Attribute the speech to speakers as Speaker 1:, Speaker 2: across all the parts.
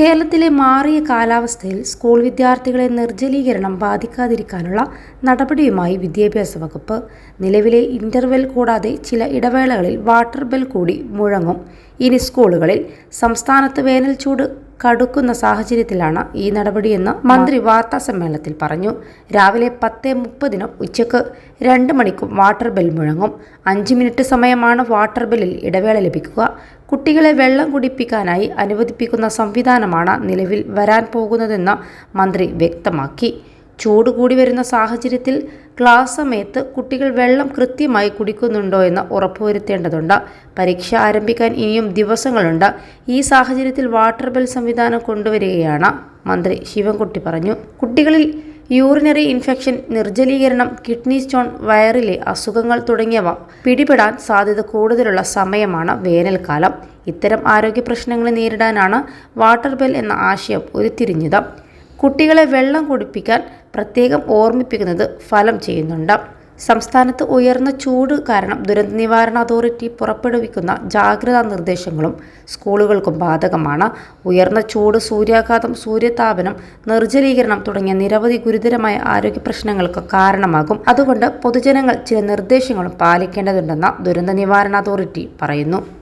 Speaker 1: കേരളത്തിലെ മാറിയ കാലാവസ്ഥയിൽ സ്കൂൾ വിദ്യാർത്ഥികളെ നിർജലീകരണം ബാധിക്കാതിരിക്കാനുള്ള നടപടിയുമായി വിദ്യാഭ്യാസ വകുപ്പ്. നിലവിലെ ഇന്റർവെൽ കൂടാതെ ചില ഇടവേളകളിൽ വാട്ടർ ബെൽ കൂടി മുഴങ്ങും. ഇനി സ്കൂളുകളിൽ സംസ്ഥാനത്ത് വേനൽ ചൂട് കടുക്കുന്ന സാഹചര്യത്തിലാണ് ഈ നടപടിയെന്ന് മന്ത്രി വാർത്താ സമ്മേളനത്തിൽ പറഞ്ഞു. രാവിലെ പത്ത് മുപ്പതിനും ഉച്ചയ്ക്ക് രണ്ട് മണിക്കും വാട്ടർ ബെൽ മുഴങ്ങും. അഞ്ച് മിനിറ്റ് സമയമാണ് വാട്ടർ ബെല്ലിൽ ഇടവേള ലഭിക്കുക. കുട്ടികളെ വെള്ളം കുടിപ്പിക്കാനായി അനുവദിപ്പിക്കുന്ന സംവിധാനമാണ് നിലവിൽ വരാൻ പോകുന്നതെന്ന് മന്ത്രി വ്യക്തമാക്കി. ചൂട് കൂടി വരുന്ന സാഹചര്യത്തിൽ ക്ലാസ് സമയത്ത് കുട്ടികൾ വെള്ളം കൃത്യമായി കുടിക്കുന്നുണ്ടോ എന്ന് ഉറപ്പുവരുത്തേണ്ടതുണ്ട്. പരീക്ഷ ആരംഭിക്കാൻ ഇനിയും ദിവസങ്ങളുണ്ട്. ഈ സാഹചര്യത്തിൽ വാട്ടർ ബെൽ സംവിധാനം കൊണ്ടുവരികയാണ് മന്ത്രി ശിവൻകുട്ടി പറഞ്ഞു. കുട്ടികളിൽ യൂറിനറി ഇൻഫെക്ഷൻ നിർജലീകരണം കിഡ്നി സ്റ്റോൺ വയറിലെ അസുഖങ്ങൾ തുടങ്ങിയവ പിടിപെടാൻ സാധ്യത കൂടുതലുള്ള സമയമാണ് വേനൽക്കാലം. ഇത്തരം ആരോഗ്യ പ്രശ്നങ്ങളെ നേരിടാനാണ് വാട്ടർ ബെൽ എന്ന ആശയം ഉരുത്തിരിഞ്ഞത്. കുട്ടികളെ വെള്ളം കുടിപ്പിക്കാൻ പ്രത്യേകം ഓർമ്മിപ്പിക്കുന്നത് ഫലം ചെയ്യുന്നുണ്ട്. സംസ്ഥാനത്ത് ഉയർന്ന ചൂട് കാരണം ദുരന്ത നിവാരണ അതോറിറ്റി പുറപ്പെടുവിക്കുന്ന ജാഗ്രതാ നിർദ്ദേശങ്ങളും സ്കൂളുകൾക്കും ബാധകമാണ്. ഉയർന്ന ചൂട് സൂര്യാഘാതം സൂര്യതാപനം നിർജലീകരണം തുടങ്ങിയ നിരവധി ഗുരുതരമായ ആരോഗ്യ പ്രശ്നങ്ങൾക്ക് കാരണമാകും. അതുകൊണ്ട് പൊതുജനങ്ങൾ ചില നിർദ്ദേശങ്ങളും പാലിക്കേണ്ടതുണ്ടെന്ന് ദുരന്ത നിവാരണ അതോറിറ്റി പറയുന്നു.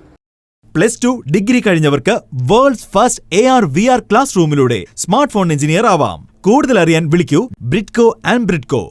Speaker 2: Plus two degree കഴിഞ്ഞവർക്ക് world's first A R V R class റൂമിലൂടെ smart phone engineer ആവാം. കൂടുതൽ അറിയാൻ വിളിക്കൂ ബ്രിഡ്കോ ആൻഡ് ബ്രിഡ്കോ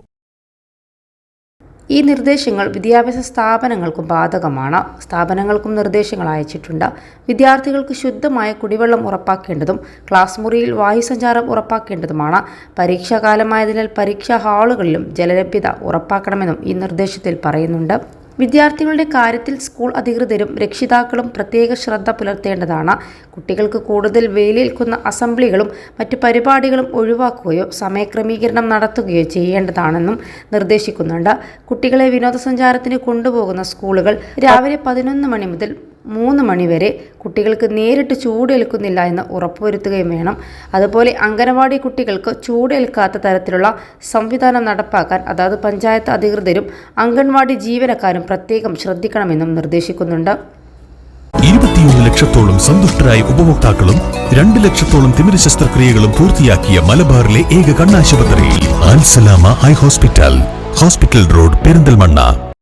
Speaker 1: ഈ നിർദ്ദേശങ്ങൾ വിദ്യാഭ്യാസ സ്ഥാപനങ്ങൾക്കും ബാധകമാണ്. സ്ഥാപനങ്ങൾക്കും നിർദ്ദേശങ്ങൾ അയച്ചിട്ടുണ്ട്. വിദ്യാർത്ഥികൾക്ക് ശുദ്ധമായ കുടിവെള്ളം ഉറപ്പാക്കേണ്ടതും ക്ലാസ് മുറിയിൽ വായുസഞ്ചാരം ഉറപ്പാക്കേണ്ടതുമാണ്. പരീക്ഷാകാലമായതിനാൽ പരീക്ഷാ ഹാളുകളിലും ജലലഭ്യത ഉറപ്പാക്കണമെന്നും ഈ നിർദ്ദേശത്തിൽ പറയുന്നുണ്ട്. വിദ്യാർത്ഥികളുടെ കാര്യത്തിൽ സ്കൂൾ അധികൃതരും രക്ഷിതാക്കളും പ്രത്യേക ശ്രദ്ധ പുലർത്തേണ്ടതാണ്. കുട്ടികൾക്ക് കൂടുതൽ വെയിലേൽക്കുന്ന അസംബ്ലികളും മറ്റു പരിപാടികളും ഒഴിവാക്കുകയോ സമയക്രമീകരണം നടത്തുകയോ ചെയ്യേണ്ടതാണെന്നും നിർദ്ദേശിക്കുന്നുണ്ട്. കുട്ടികളെ വിനോദസഞ്ചാരത്തിന് കൊണ്ടുപോകുന്ന സ്കൂളുകൾ രാവിലെ പതിനൊന്ന് മണി മുതൽ മൂന്ന് മണിവരെ കുട്ടികൾക്ക് നേരിട്ട് ചൂടേൽക്കുന്നില്ല എന്ന് ഉറപ്പുവരുത്തുകയും വേണം. അതുപോലെ അംഗനവാടി കുട്ടികൾക്ക് ചൂടേൽക്കാത്ത തരത്തിലുള്ള സംവിധാനം നടപ്പാക്കാൻ അതായത് പഞ്ചായത്ത് അധികൃതരും അംഗൻവാടി ജീവനക്കാരും പ്രത്യേകം ശ്രദ്ധിക്കണമെന്നും നിർദ്ദേശിക്കുന്നുണ്ട്.
Speaker 3: ഇരുപത്തിയൊന്ന് ലക്ഷത്തോളം സന്തുഷ്ടരായ ഉപഭോക്താക്കളും രണ്ട് ലക്ഷത്തോളം തിമിര ശസ്ത്രക്രിയകളും പൂർത്തിയാക്കിയ മലബാറിലെ ഏക കണ്ണാശുപത്രി ഹോസ്പിറ്റൽ ഹോസ്പിറ്റൽ റോഡ് പെരിന്തൽമണ്ണ.